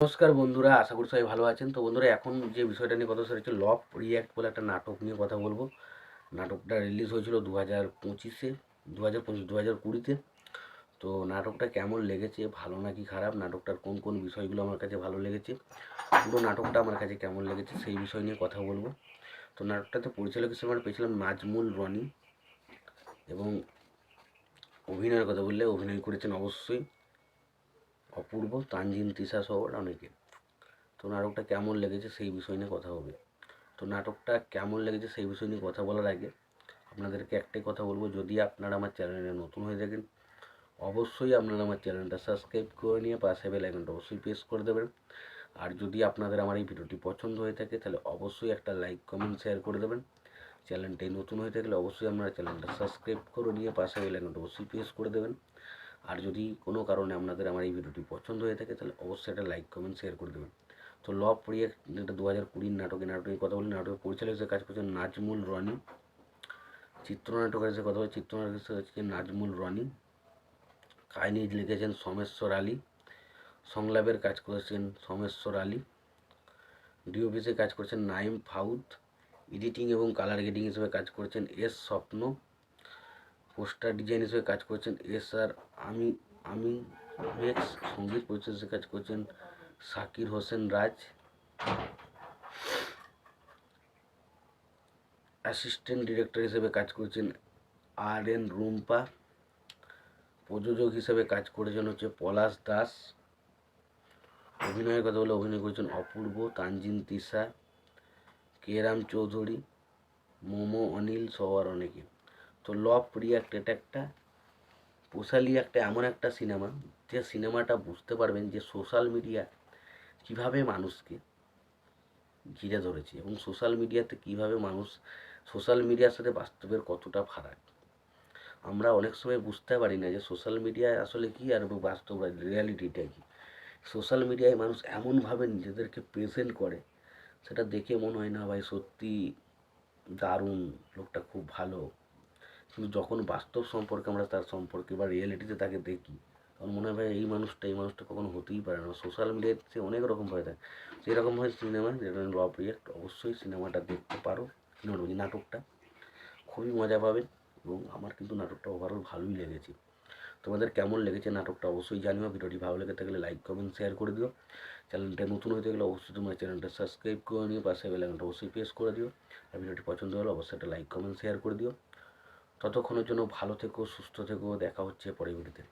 নমস্কার বন্ধুরা, আশা করি সবাই ভালো আছেন। তো বন্ধুরা, এখন যে বিষয়টা নিয়ে কথা সেটা হচ্ছে লভ রিয়াক্ট বলে একটা নাটক নিয়ে কথা বলব। নাটকটা রিলিজ হয়েছিল দু হাজার পঁচিশে দু হাজার পঁচিশ দু হাজার কুড়িতে। তো নাটকটা কেমন লেগেছে, ভালো নাকি খারাপ? নাটকটার কোন কোন বিষয়গুলো আমার কাছে ভালো লেগেছে? পুরো নাটকটা আমার কাছে কেমন লেগেছে, সেই বিষয় নিয়ে কথা বলব। তো নাটকটাতে পরিচালক হিসেবে আমরা পেয়েছিলাম নাজমুল রনি এবং অভিনয়ের কথা বললে অভিনয় করেছেন অবশ্যই। অপূর্ব তানজিন তিশা সহ অনেকে। তো নাটকটা কেমন লেগেছে সেই বিষয় নিয়ে কথা হবে। তো নাটকটা কেমন লেগেছে সেই বিষয় নিয়ে কথা বলার আগে আপনাদেরকে একটাই কথা বলব, যদি আপনারা আমার চ্যানেলে নতুন হয়ে থাকেন, অবশ্যই আপনারা আমার চ্যানেলটা সাবস্ক্রাইব করে নিয়ে পাশে বেল আইকনটা অবশ্যই প্রেস করে দেবেন। আর যদি আপনাদের আমার এই ভিডিওটি পছন্দ হয়ে থাকে, তাহলে অবশ্যই একটা লাইক, কমেন্ট, শেয়ার করে দেবেন। চ্যানেলটাই নতুন হয়ে থাকলে অবশ্যই আপনারা চ্যানেলটা সাবস্ক্রাইব করে নিয়ে পাশে বেল আইকনটা অবশ্যই প্রেস করে দেবেন। আর যদি কোনো কারণে আপনাদের আমার এই ভিডিওটি পছন্দ হয়ে থাকে, তাহলে অবশ্যই একটা লাইক কমেন্ট শেয়ার করে দেবেন। তো লভ রিয়াক্ট যেটা দু হাজার কুড়ির নাটকে নাটকের কথা বলি নাটকের পরিচালক হিসেবে কাজ করছেন নাজমুল রনি। চিত্রনাটকের হিসেবে কথা বলি চিত্রনাটক হিসেবে হচ্ছে নাজমুল রনি। কাহিনী লিখেছেন সোমেশ্বর আলী। সংলাপের কাজ করেছেন সোমেশ্বর আলী। ডিওপিসে কাজ করেছেন নাইম ফাউদ। এডিটিং এবং কালার গ্রেডিং হিসেবে কাজ করেছেন এস স্বপ্ন। পোস্টার ডিজাইন হিসেবে কাজ করছেন। এস আর আমি আমি, মেক্স সংগীত পরিচালক কাজ করছেন সাকির হোসেন রাজ। অ্যাসিস্ট্যান্ট ডিরেক্টর হিসেবে কাজ করছেন আর এন রুম্পা। প্রযোজক হিসেবে কাজ করেছেন হচ্ছে পলাশ দাস। অভিনয়ের কথা বলে অভিনয় করেছেন অপূর্ব, তানজিন তিশা, কেরাম চৌধুরী, মোমো অনিল, সবার অনেকে। তো লভ রিয়াক্ট এটা একটা, পোশালি একটা, এমন একটা সিনেমা, যে সিনেমাটা বুঝতে পারবেন যে সোশ্যাল মিডিয়া কীভাবে মানুষকে ঘিরে ধরেছে এবং সোশ্যাল মিডিয়াতে কীভাবে মানুষ, সোশ্যাল মিডিয়ার সাথে বাস্তবের কতটা ফারাক। আমরা অনেক সময় বুঝতে পারি না যে সোশ্যাল মিডিয়ায় আসলে কি আর বাস্তব রিয়ালিটিটা কি। সোশ্যাল মিডিয়ায় মানুষ এমনভাবে নিজেদেরকে প্রেজেন্ট করে, সেটা দেখে মনে হয় না ভাই সত্যি দারুণ, লোকটা খুব ভালো। কিন্তু যখন বাস্তব সম্পর্কে আমরা তার সম্পর্কে বা রিয়েলিটিতে তাকে দেখি, তখন মনে হয় এই মানুষটা এই মানুষটা কখনো হতেই পারে না। সোশ্যাল মিডিয়াতে অনেক রকম হয়ে থাকে। সেরকম হয় সিনেমা যেটা লভ রিয়েক্ট অবশ্যই সিনেমাটা দেখতে পারো। সিনেমাটা নাটকটা। খুবই মজা পাবেন এবং আমার কিন্তু নাটকটা ওভারঅল ভালোই লেগেছে। তোমাদের কেমন লেগেছে নাটকটা অবশ্যই জানিও। ভিডিওটি ভালো লেগে থাকলে লাইক কমেন্ট শেয়ার করে দিও। চ্যানেলটা নতুন হয়ে থাকলে অবশ্যই তোমার চ্যানেলটা সাবস্ক্রাইব করে নিও। পাশে বেলাইকনটা অবশ্যই প্রেস করে দিও। আর ভিডিওটি পছন্দ হলে অবশ্যই একটা লাইক কমেন্ট শেয়ার করে দিও। ততক্ষণের জন্য ভালো থেকো সুস্থ থেকো দেখা হচ্ছে পরে ভিডিওতে